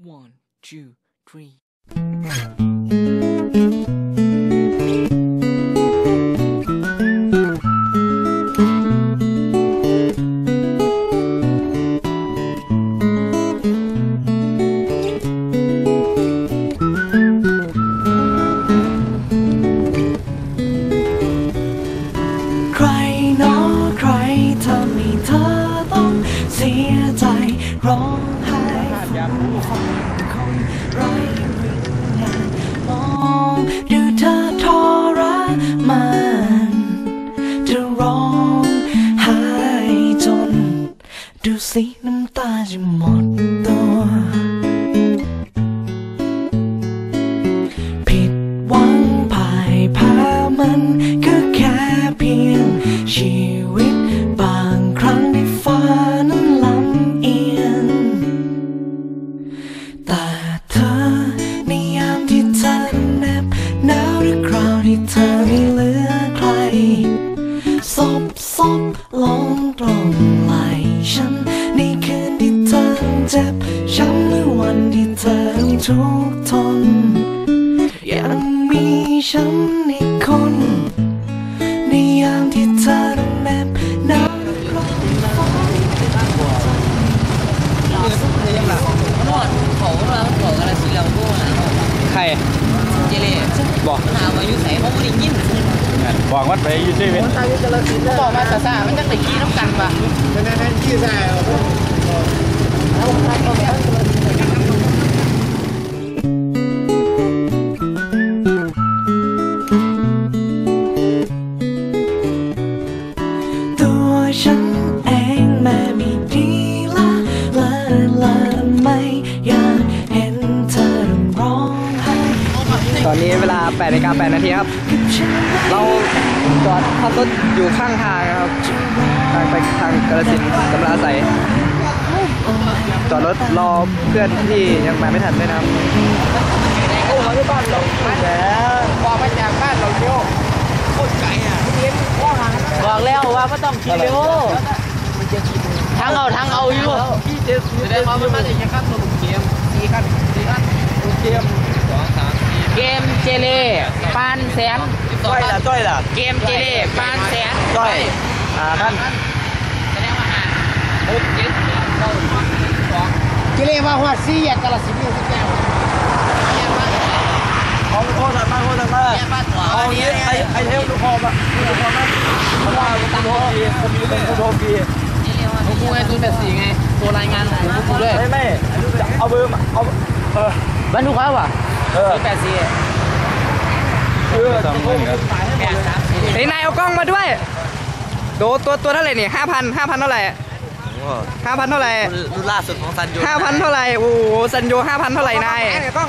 One, two, three. ใครหนอใครทำให้เธอต้องเสียใจร้อง จะหมดตัว ผิดหวังพ่ายแพ้มันก็แค่เพียง ชีวิตบางครั้งที่ฟ้านั้นลำเอียง แต่เธอในยามที่เธอแนบหนาวหรือคราวที่เธอไม่เหลือใคร ซบซบลง ทุกข์ทน ยังมีฉันอีกคน ในยามที่เธอต้องแนบหนาวร้องฟ้านวดเขาเราเขาอะไรสีเราพวกนั้นใครเจเล่บอกถามว่าอยู่ใส่เพราะไม่ได้ยินบอกวัดไปอยู่ที่เว้นบอกมาซาซามันจะไปขี้น้ำกันปะตัว 8นาฬิกา8นาทีครับกับฉันเราจอดขับรถอยู่ข้างทางครับ ทางไปทางกระสินธุ์กำลาใสจอดรถรอเพื่อนที่ยังมาไม่ทันด้วยนะครับโอ้มาที่บ้านเราแล้วบอกมาจากบ้านเราเดียวโคตรไกลอะบอกแล้วว่าไม่ต้องขี่เร็วทางเอาทางเอาอยู่แสดงว่ามันมาจากยังขั้นตัวเกมสี่ขั้นสี่ขั้นเกมสองสาม เกมเจเล่ปานแสน จ้อยล่ะจ้อยล่ะเกมเจเล่ปานแสนจ้อยอ่าท่านแสดงว่าอ่านหกเจ็ดแปดเก้าสิบสองกิเลว่าหัวซีอยากกระสิบนี่สักแก้วเรียนบ้านเอาโทษถัดมาโทษถัดมาเรียนบ้านหัวเอาอย่างนี้ไอไอเทลดูพอปะดูพอมั้ยเพราะว่าคุณโทษดีคุณมีเป็นคุณโทษดีนี่เรียกว่ากูไงศูนย์แปดสี่ไงตัวรายงานของพวกกูด้วยไม่ไม่เอาเบอร์มาเอาเออบรรทุกเขาอะ เออศูนย์แปดสี่คือต้องเงินครับแปดสามสี่เฮ้ยนายเอากล้องมาด้วยโดตัวตัวเท่าไหร่นี่ห้าพันห้าพันเท่าไหร่ห้าพันเท่าไหร่รุ่นล่าสุดของซันยูห้าพันเท่าไหร่โอ้โหสัญโยห้าพันเท่าไหร่นาย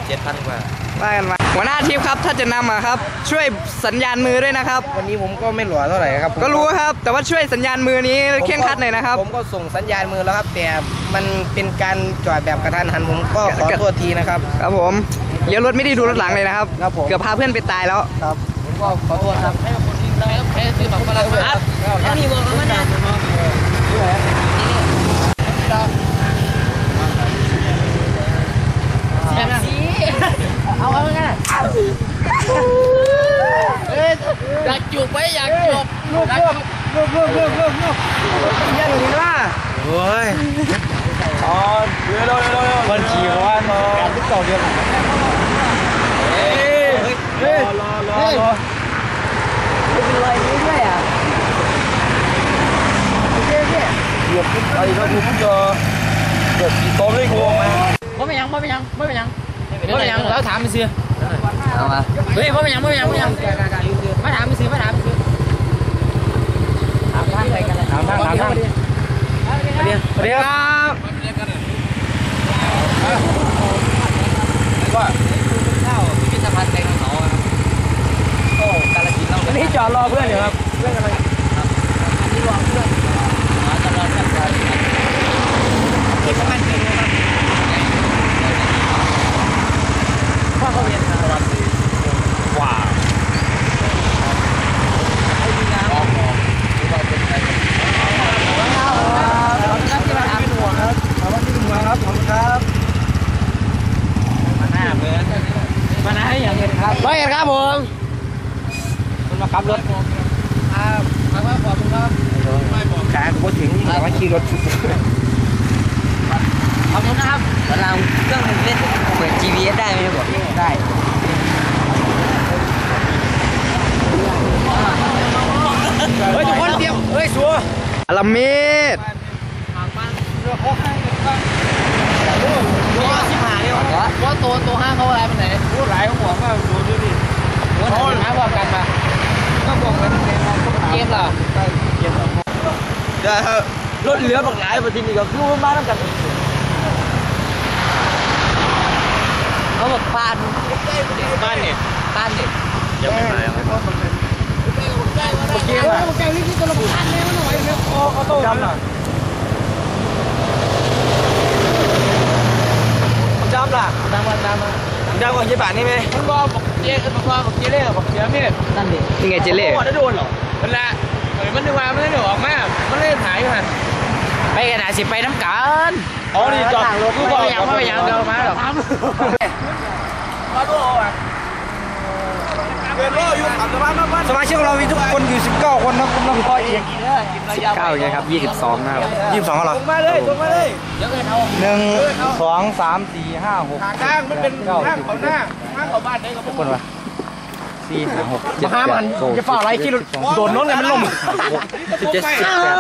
เจ็ดพันกว่าว่ากันมาหัวหน้าทีมครับถ้าจะนำอะครับ ช่วยสัญญาณมือด้วยนะครับ วันนี้ผมก็ไม่หลัวเท่าไหร่ครับ ก็รู้ครับ แต่ว่าช่วยสัญญาณมือนี้เข่งครัดหน่อยนะครับ ผมก็ส่งสัญญาณมือแล้วครับ แต่มันเป็นการจอดแบบกระทันหันผมก็ขอโทษทีนะครับ ครับผม เลี้ยวรถไม่ได้ดูรถหลังเลยนะครับ ครับผม เกือบพาเพื่อนไปตายแล้ว ครับผมก็ขอโทษครับให้คนยิงเราแพ้ซื้อแบบฝรั่งมาอัดแล้วมีบอกมันนะแบบสีเอาเอางั้นอะอยากจูบไหมอยากจูบลูกลูกลูกลูกลูกลูกลูกยังเห็นว่าโอ้ยอ๋อเร็วเร็วเร็วเร็วมันขี่เพราะว่าการที่เก่าเดีย วเฮ้ยเฮ้ยรอรอรอเป็นรอยนี้ด้วยอะเกือบไอ้เราดูเจอเกือบกี่โต๊ะเลยกูไหมไม่เป็นยังไม่เป็นยังไม่เป็นยังไม่เป็นยัง แล้วถามไปซื้อเอามาเฮ้ยไม่เป็นยังไม่เป็นยังไม่เป็นยังมาถามไปซื้อมาถามไปซื้อถามทางไปกันเลยถามทางถามทางเดี๋ยวสวัสดีครับก็พิพิธภัณฑ์ไดโนเสาร์ครับโอ้กาลสินธุ์เราวันนี้จอดรอเพื่อนอยู่ครับ เพื่อนกำลังอันนี้รอเพื่อนมาตลอดกันครับพิพิธภัณฑ์ไดโนครับพ่อเขาเรียนมาวัน ว้าว ให้ดีนะออกออกหรือว่าเป็นใครครับที่มาถามหัวครับ ถามว่าที่หนึ่งมาครับขอบคุณครับ ร้อยเอ็ดครับผม มันมา ขับรถครับขอบคุณครับขากูถึงแต่ว่าขี่รถขอบคุณนะครับเวลาเครื่องเล่นเปิด GPS ได้ไหมครับผมได้เฮ้ยทุกคนเตรียมเฮ้ยสัวอลามิดตัวสิบห้านี่หรอว่าตัวตัวห้างเขาอะไรมันไหนพูดหลายหัวมากดูดูดิตัวไหนห้าบอกกันมา ก็บอกกันเองเราก็เกมเหรอเดี๋ยวรถเหลือบักหลายประทีนี้ก็คือมาแล้วกันเขาบอกปานบ้านเนี่ยปานดิยังไม่มาครับโอเคว่ะแกนี่คือตัวละครแล้วหน่อยนะโอ้เขาโตจำน่ะจำล่ะตามมาตามมาจำของยี่บาทนี่ไหมมันบอกบอกเจ๊มันบอกบอกเจ๊เล่บอกเจ๊เม่นั่นดินี่ไงเจเล่ได้โดนเหรอมันละเฮ้ยมันนึกว่ามันได้ออกมามันเลยถ่ายมันไปกันนะสิไปน้ำกันอ๋อนี่จอดกูบอกยังไม่ยังเดินมาหรอก สมาชิกของเรามีทุกคนอยู่ 19 คนนะคุณน้องพ่อเอง19ไงครับ 22 นะครับ 22เหรอมาเลยจงมาเลยเดี๋ยวเงินเอาหนึ่งสองสามสี่ห้าหกข้างมันเป็นเก้าข้างสิบเขาหน้าข้างเขาบ้านได้กับทุกคนวะสี่ห้าหกเจ็ดห้าแปมัดนเก้าจะเฝ้าอะไรที่โดนน้นเลยมันล่มสิบเจ็ดสิบแปด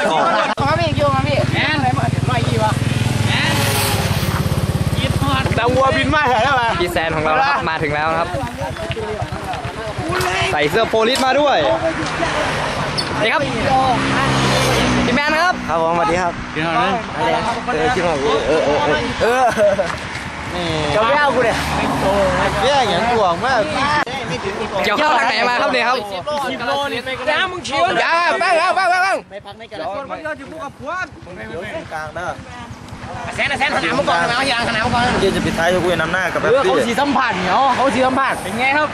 สิบสองมาพี่คิวมาพี่แอนอะไรมาเห็นไรกี่วะแอนยิดฮอดแต่วัวบินมาเหรอแล้วพี่แซนของเราครับมาถึงแล้วนะครับ ใส่เสื้อโพลิสมาด้วยนี่ครับพี่แมนครับ ครับผมสวัสดีครับกินหน่อยนึงเออกินหน่อยเออเออเออเออจะไม่เอากูเนี่ยแย่อย่างกวงมากเกี่ยวข้าวทางไหนมาครับเนี่ยครับสิบโลนี่ไปกันน้ำมึงชิวอย่าบ้างครับบ้างบ้างบ้างไปพักในกันกลางเด้อแซนแซนสนามมังกรสนามยางสนามมังกรเดี๋ยวจะปิดท้ายจะคุยน้ำหน้ากับแบเอบอนี้เขาสีสัมผัสเหนียวเขาสีสัมผัสเป็นไงครับ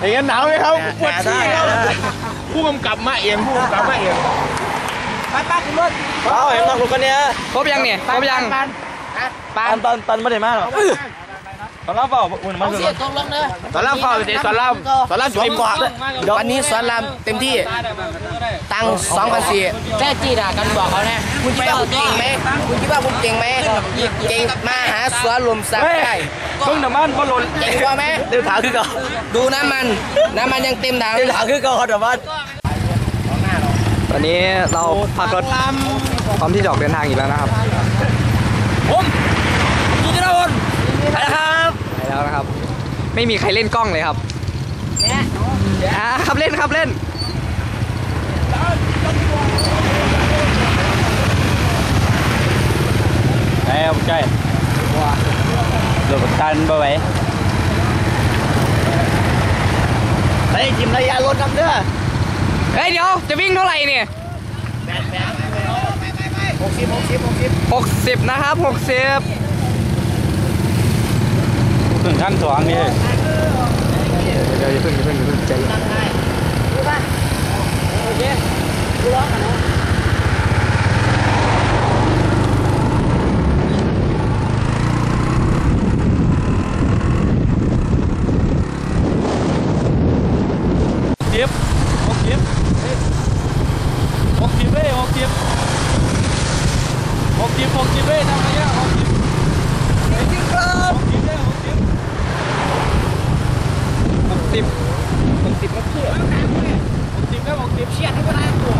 เป็นกันหนาวไหมครับปวดขี้ครับผู้กำกับมาเองผู้กำกับมาเองไปป้าขึ้นรถเอาเห็นนักรถกันเนี่ยครบยังเนี่ยครบยังปันปันปันปันไม่ได้มาหรอ ตอนรับเปล่าอุ่นมาเขาถึงเสียตกลงเลยสอนรามเฝ้าเดี๋ยวสอนรามสอนรามจุดกว่าวันนี้สอนรามเต็มที่ตังสองพันสี่แค่จีด่ากันบอกเขาแน่คุณคิดว่าผมเก่งไหมคุณคิดว่าผมเก่งไหมเก่งมาหาสวนลมสักได้เพิ่งน้ำมันพอหล่นเก่งกว่าไหมเดี๋ยวถามคือเก่าดูน้ำมันน้ำมันยังเต็มถังเดี๋ยวถามคือเก่าน้ำมันตอนนี้เราพักรถพร้อมที่จะออกเดินทางอีกแล้วนะครับผมยินดีต้อนรับไปแล้วครับไป แล้วนะครับ ไม่มีใครเล่นกล้องเลยครับอ่าครับเล่นครับเล่นไอ้ผมใจโดดประกันไปไหวเฮ้ยทีมระยะรถนำเด้อเฮ้ยเดี๋ยวจะวิ่งเท่าไหร่เนี่ยหกสิบหกสิบหกสิบนะครับหกสิบ ถึงขั้นสองนี่เองเดี๋ยวอย่าเพิ่งอย่าเพิ่งอย่าเพิ่งใจเย็นเก็บหกเก็บหกสิบเลยหกสิบหกสิบหกสิบเลยทำไงอะหกสิบหกสิบครับหกสิบเลยหกสิบ หกสิบหกสิบแล้วหกสิบเชียดให้ก็ได้ตัว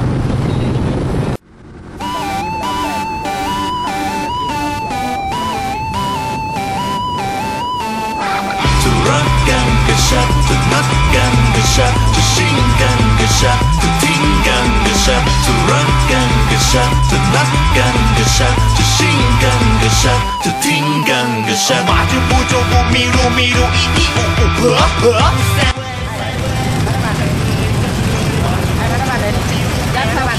จะรักกันก็ชัดจะนัดกันก็ชัดจะชิงกันก็ชัดจะทิ้งกันก็ชัดจะรักกันก็ชัดจะนัดกันก็ชัดจะชิงกัน ก็ชัดจะทิ้งกันก็ชัดมาถึงบูโจบูมีรูมีรูอีอีอูอูเผอเผอยัดสมัน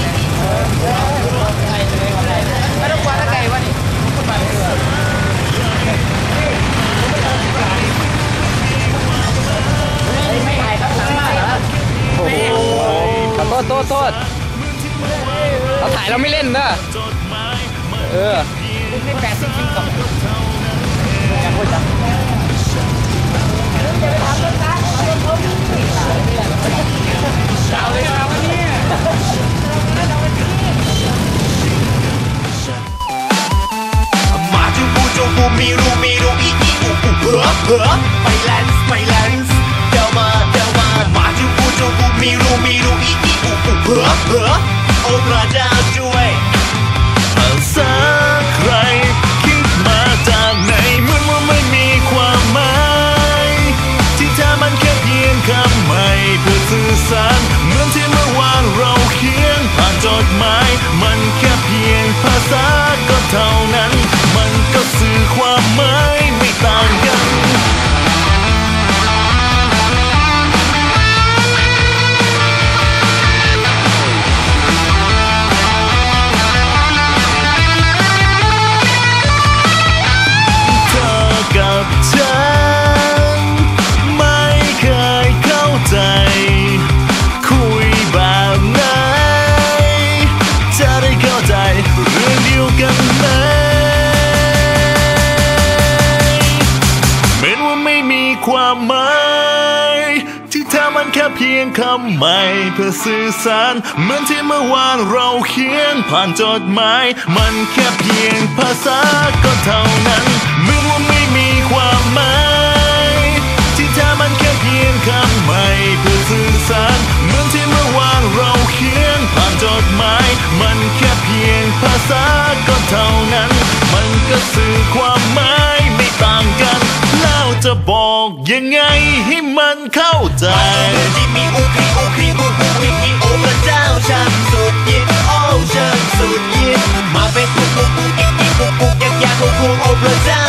ไม่ต้องกลัวถ้าไก่วะนี่โทษโทษเราถ่ายเราไม่เล่นเนอะเออไม่แปดสิบสิบสอเออ कितने पैसे इनकम है हो Finance, พื่ ที่แท้มันแค่เพียงคำใหม่เพื่อสื่อสารเหมือนที่เมื่อวานเราเขียนผ่านจดหมาย มันแค่เพียงภาษาก็เท่านั้นมือนว่าไม่มีความหมายที่แท้มันแค่เพียงคำใหม่เพื่อสื่อสารเหมือนที่เมื่อวานเราเขียนผ่านจดหมาย มันแค่เพียงภาษาก็เท่านั้น มันก็สื่อความหมาย ยังไงให้มันเข้าใจที่มีอุครีอุครีอุครีมีโอพระเจ้าช่างสุดยิ่งโอ้ช่างสุดยิ่งมาเป็นกุ๊กปุ๊กปุ๊กอีกมีกุกกุกอยากอยากปุ๊กปุ๊กโอพระเจ้า